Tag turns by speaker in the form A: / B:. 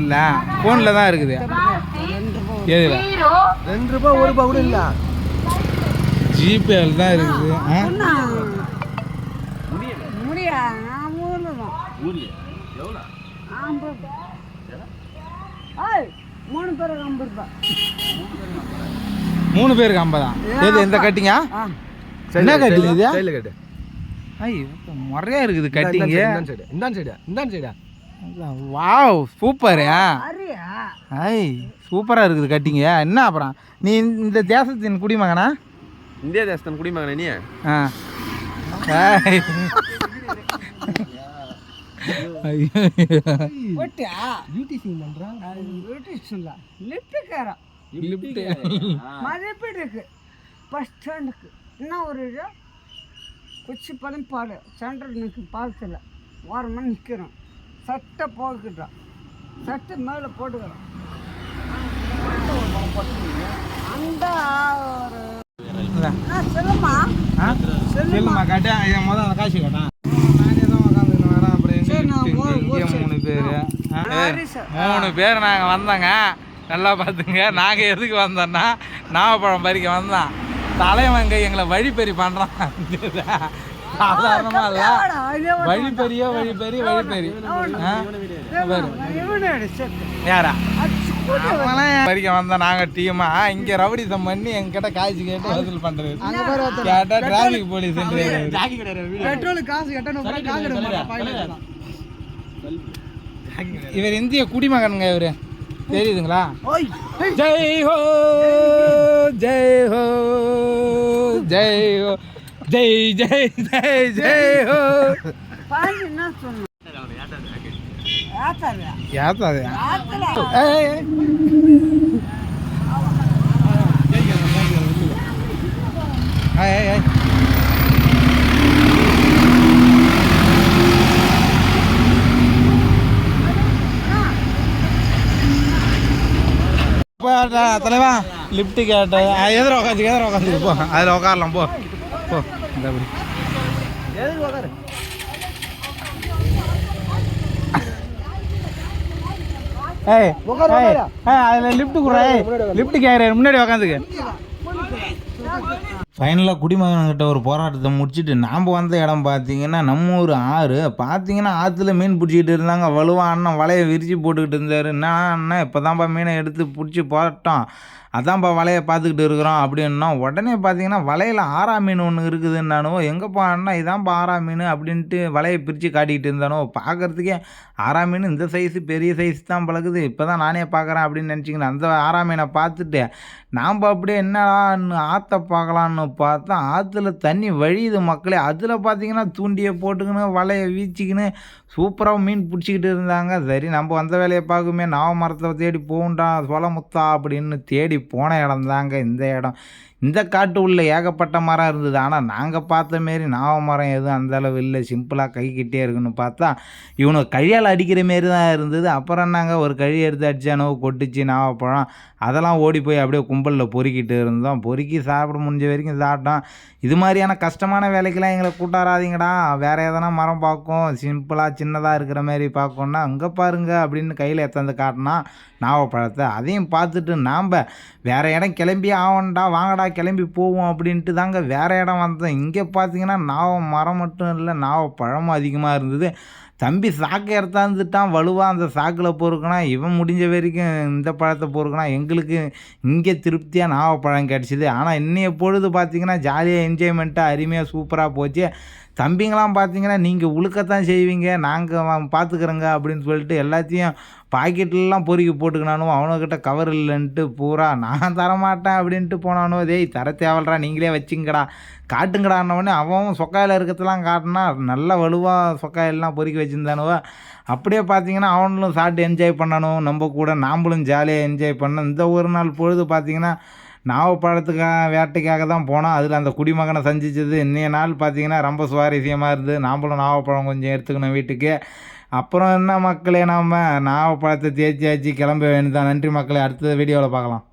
A: இல்ல. ஃபோனில் தான் இருக்குது. எதுல?
B: ரெண்டு ரூபாய் ஒரு ரூபாய் கூட இல்ல
A: ஜிபேல தான் இருக்குது.
C: மூணு பேருக்கு ஐம்பது?
A: எது எந்த கட்டிங்க? என்ன கட்டிங் இது?
B: சைடுல கட்டு.
A: ஐ முறையா இருக்குது கட்டிங்க.
B: இந்த சைடு இந்த சைடு இந்த சைடு
A: வாவ் சூப்பர் ஐ சூப்பரா இருக்குது கட்டிங்க. என்ன அப்புறம்? நீ இந்த தேசத்தின் குடிமகனா?
B: இந்திய தேசத்தின் குடிமகனே நீ?
A: ஆ.
C: மதிப்பீடுக்கு பஸ் ஸ்டாண்டுக்கு என்ன ஒரு இது? குச்சி பழம் பாடு. சென்டர் நிற்கு பாலத்தில். ஓரமாக நிற்கிறோம் சட்டை போட்டுக்கிட்டோம் சட்டை மேலே போட்டுக்கிறோம் அந்த ஒரு சொல்லுமா?
A: சொல்லுமா கட்ட. என் முதல் அந்த காசு கட்டான் மூணு பேர். மூணு பேர் நாங்கள் வந்தோங்க. நல்லா பார்த்துங்க. நாங்கள் எதுக்கு வந்தோன்னா நாவப்பழம் பறிக்க வந்தோம் தலைவங்க எங்களை வழிப்பறி பண்ணுறான் சாதாரணமாக இல்லை? பாரு. யாரா பறிக்க வந்தோம் நாங்கள் டீமா இங்கே ரவுடிசம் பண்ணி எங்ககிட்ட காய்ச்சி கேட்டு வசூல் பண்ணுறது கேட்டால் டிராஃபிக் போலீஸ்
C: பெட்ரோல் காசு கட்டணும்
A: இவர் இந்திய குடிமகனுங்க இவரு தெரியுதுங்களா ஜெய் ஹோ ஜெய் ஹோ ஜெய் ஹோ ஜெய் ஜெய் ஜெய் ஜெய் ஹோ
C: பாஞ்சு என்ன சொன்னோம் ஆத்தாரியா
A: யாத்தாது
C: ஆத்தல
A: ஏய் ஏய் ஏய் ஏய் போ, த- தலைவா லிஃப்ட் கேட்ட எதிர உட்காந்து எதிர உட்காந்து போ அதில் உட்காரலாம் போ போ இந்த அப்படி ஏய் ஏய் அதில் லிஃப்ட் குடுறா ஏய். லிஃப்ட் கேட்குறேன் முன்னாடி உக்காந்துக்கு. ஃபைனலாக குடிமகன்கிட்ட ஒரு போராட்டத்தை முடிச்சுட்டு நாம் வந்த இடம் பார்த்தீங்கன்னா நம்ம ஒரு ஆறு. பார்த்தீங்கன்னா ஆற்றுல மீன் பிடிச்சிக்கிட்டு இருந்தாங்க. வலுவா அண்ணன் வலையை விரித்து போட்டுக்கிட்டு இருந்தார். என்ன அண்ணன் இப்போ தான்ப்பா மீனை எடுத்து பிடிச்சி போட்டோம் அதான்ப்பா வலையை பார்த்துக்கிட்டு இருக்கிறோம் அப்படின்னா உடனே பார்த்தீங்கன்னா வலையில் ஆறா மீன் ஒன்று இருக்குதுன்னானோ எங்கேப்பா அண்ணா இதான்ப்பா ஆறா மீன் அப்படின்ட்டு வலையை பிரித்து காட்டிக்கிட்டு இருந்தானோ பார்க்கறதுக்கே ஆறா மீன் இந்த சைஸு பெரிய சைஸ் தான் பழகுது. இப்போ தான் நானே பார்க்குறேன் அப்படின்னு நினச்சிங்கன்னா அந்த ஆறா மீனை பார்த்துட்டு நாம் அப்படியே என்னடான்னு ஆற்ற பார்க்கலான்னு பார்த்தா ஆற்றுல தண்ணி வழியுது மக்களே. அதில் பார்த்தீங்கன்னா தூண்டியை போட்டுக்கின்னு வலையை வீச்சிக்கின்னு சூப்பராக மீன் பிடிச்சிக்கிட்டு இருந்தாங்க. சரி நம்ம வந்த வேலையை பார்க்குமே. நாவ மரத்தை தேடி போகண்டா சோளமுத்தா அப்படின்னு தேடி போன இடம் தாங்க இந்த இடம். இந்த காட்டு உள்ள ஏகப்பட்ட மரம் இருந்தது. ஆனால் நாங்கள் பார்த்த மாரி நாவ மரம் எதுவும் அந்தளவு இல்லை. சிம்பிளாக கைக்கிட்டே இருக்குன்னு பார்த்தா இவனுக்கு கையால் அடிக்கிற மாரி தான் இருந்தது. அப்புறம் நாங்கள் ஒரு கழி எடுத்து அடித்தானோ கொட்டுச்சு நாவப்பழம் அதெல்லாம் ஓடி போய் அப்படியே கும்பலில் பொறுக்கிட்டு இருந்தோம். பொறுக்கி சாப்பிட முடிஞ்ச வரைக்கும் சாப்பிட்டோம். இது மாதிரியான கஷ்டமான வேலைக்கெல்லாம் எங்களை கூட்டாராதீங்கடா. வேறு எதனா மரம் பார்க்கும். சிம்பிளாக சின்னதாக இருக்கிற மாதிரி பார்க்கணுன்னா அங்கே பாருங்க அப்படின்னு கையில் எத்தாந்து காட்டினா நாவப்பழத்தை. அதையும் பார்த்துட்டு நாம் வேறு இடம் கிளம்பி ஆகண்டா வாங்கடா கிளம்பி போவோம் அப்படின்ட்டு தாங்க வேறு இடம் வந்தோம் இங்கே பார்த்தீங்கன்னா நாவ மரம் மட்டும் இல்லை நாவ பழமும் அதிகமாக இருந்தது. தம்பி சாக்கை எடுத்தாந்துட்டான் வலுவாக அந்த சாக்கில் பொறுக்கினா இவன் முடிஞ்ச வரைக்கும் இந்த பழத்தை பொறுக்கினா எங்களுக்கு இங்கே திருப்தியாக நாவப்பழம் கிடச்சிது. ஆனால் இன்றைய பொழுது பார்த்தீங்கன்னா ஜாலியாக என்ஜாய்மெண்ட்டாக அருமையாக சூப்பராக போச்சு. தம்பிங்களாம் பார்த்தீங்கன்னா நீங்கள் உழுக்கத்தான் செய்வீங்க நாங்கள் பார்த்துக்குறோங்க அப்படின்னு சொல்லிட்டு எல்லாத்தையும் பாக்கெட்லலாம் பொறுக்கி போட்டுக்கினானோ அவனுக்கிட்ட கவர் இல்லைன்ட்டு பூரா நான் தரமாட்டேன் அப்படின்ட்டு போனானோ டேய் தர தேவல்றா நீங்களே வச்சுங்கடா காட்டுங்கடான்னொடனே அவன் சொக்காயில் இருக்கிறதெல்லாம் காட்டினா நல்ல வலுவாக சொக்காயெல்லாம் பொறுக்கி வச்சுருந்தானுவோ அப்படியே பார்த்தீங்கன்னா அவனும் சாப்பிட்டு என்ஜாய் பண்ணணும் நம்ம கூட நாம்பளும் ஜாலியாக என்ஜாய் பண்ணோம். இந்த ஒரு நாள் பொழுது பார்த்தீங்கன்னா நாவப்பழத்துக்காக வேட்டைக்காக தான் போனோம். அதில் அந்த குடிமகனை சந்திச்சது இன்றைய நாள் பார்த்தீங்கன்னா ரொம்ப சுவாரஸ்யமாக இருந்தது. நாம்பளும் நாவப்பழம் கொஞ்சம் எடுத்துக்கணும் வீட்டுக்கு. அப்புறம் என்ன மக்களே நாம் நாவப்பழத்தை தேய்ச்சி ஆச்சு கிளம்ப வேண்டியதான் நன்றி மக்களே அடுத்த வீடியோவில் பார்க்கலாம்.